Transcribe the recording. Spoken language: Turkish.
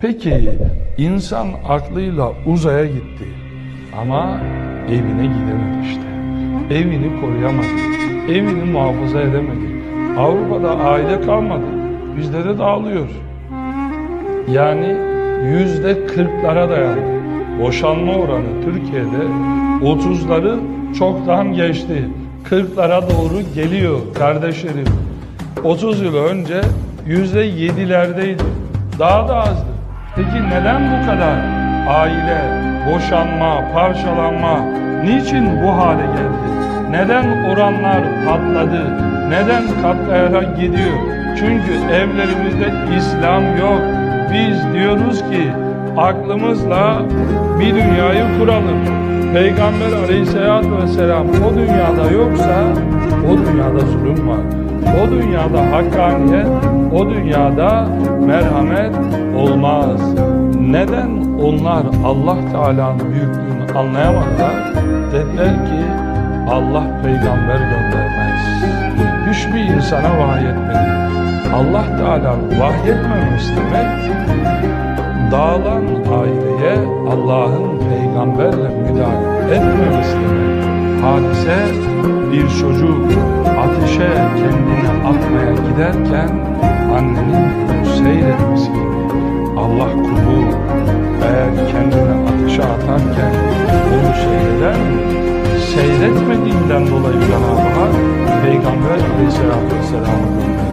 Peki insan aklıyla uzaya gitti ama evine gidemedi işte. Evini koruyamadı. Evini muhafaza edemedi. Avrupa'da aile kalmadı. Bizde de dağılıyor. Yani yüzde kırklara dayandı. Boşanma oranı Türkiye'de 30'ları çoktan geçti. 40'lara doğru geliyor kardeşlerim. 30 yıl önce yüzde yedilerdeydi. Daha da azdı. Peki neden bu kadar aile, boşanma, parçalanma niçin bu hale geldi? Neden oranlar patladı? Neden katlayarak gidiyor? Çünkü evlerimizde İslam yok. Biz diyoruz ki aklımızla bir dünyayı kuralım. Peygamber aleyhissalatü vesselam o dünyada yoksa o var. O dünyada hakkaniyet, o dünyada merhamet olmaz. Neden onlar Allah Teala'nın büyüklüğünü anlayamadılar? Dediler ki Allah peygamber göndermez. Hiçbir insana vahyetmedi. Allah Teala'nın vahyetmemesi demek dağılan aileye Allah'ın peygamberle müdahale etmemesi demek. Hadise bir atmaya giderken annenin seyretmesi. Allah kulu eğer kendini ateşe atarken onu seyreder mi? Seyretmediğinden dolayı Cenab-ı Hak Peygamber Aleyhisselatü Vesselam'ı gönderdi.